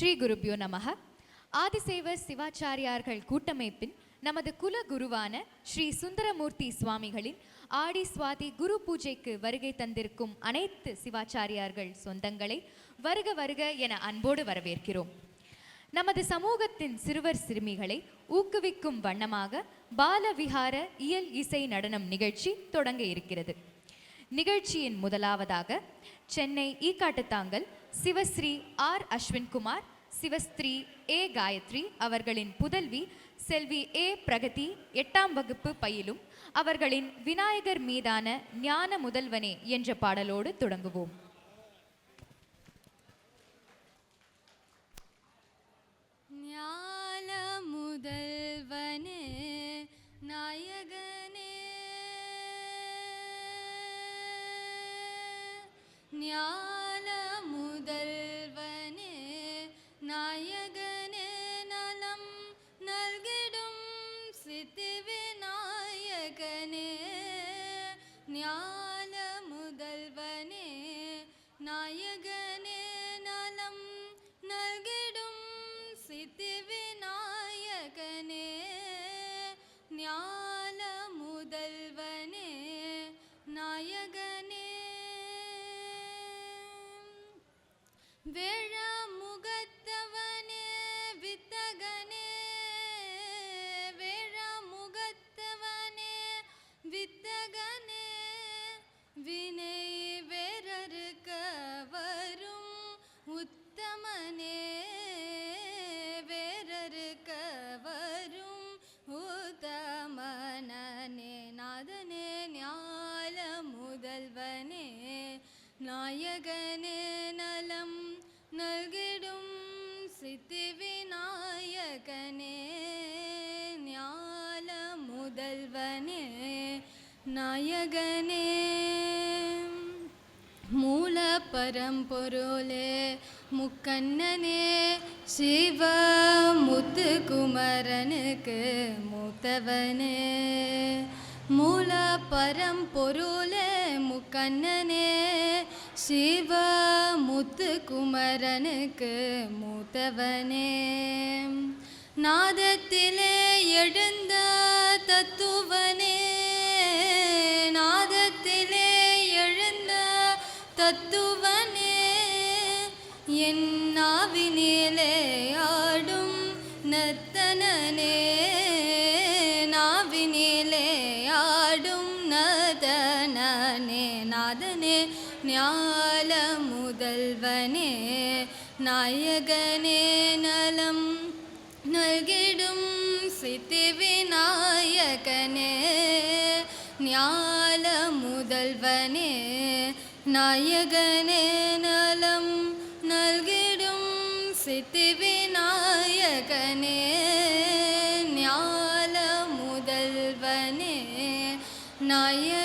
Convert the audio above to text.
ஸ்ரீ குருபியோ நமக. ஆதிசேவர் சிவாச்சாரியார்கள் கூட்டமைப்பின் நமது குல குருவான ஸ்ரீ சுந்தரமூர்த்தி சுவாமிகளின் ஆடி சுவாதி குரு பூஜைக்கு வருகை தந்திருக்கும் அனைத்து சிவாச்சாரியார்கள் சொந்தங்களை வருக வருக என அன்போடு வரவேற்கிறோம். நமது சமூகத்தின் சிறுவர் சிறுமிகளை ஊக்குவிக்கும் வண்ணமாக பாலவிஹார இயல் இசை நடனம் நிகழ்ச்சி தொடங்க இருக்கிறது. நிகழ்ச்சியின் முதலாவதாக சென்னை ஈக்காட்டுத்தாங்கல் சிவஸ்ரீ ஆர் அஸ்வின்குமார் சிவஸ்ரீ ஏ காயத்ரி அவர்களின் புதல்வி செல்வி ஏ பிரகதி எட்டாம் வகுப்பு பயிலும் அவர்களின் விநாயகர் மீதான ஞான முதல்வனே என்ற பாடலோடு தொடங்குவோம். நாயகனே நலம் நல்கிடும் சித்தி விநாயகனே ஞால முதல்வனே நாயகனே. மூல பரம்பொருளே முக்கண்ணனே சிவ முத்துக்குமரனுக்கு மூத்தவனே. பரம்பொருள முக்கண்ணனே சிவ முத்து குமரனுக்கு மூத்தவனே. நாதத்திலே எழுந்த தத்துவனே நாதத்திலே எழுந்த தத்துவனே. என் நாவினிலே ஆடும் நத்தனனே. நாதனே ஞால முதல்வனே நாயகனே நலம் நல்கிடும் சித்தி விநாயகனே ஞால முதல்வனே நாயகனே நலம் நல்கிடும் சித்தி விநாயகனே ஞால முதல்வனே நாய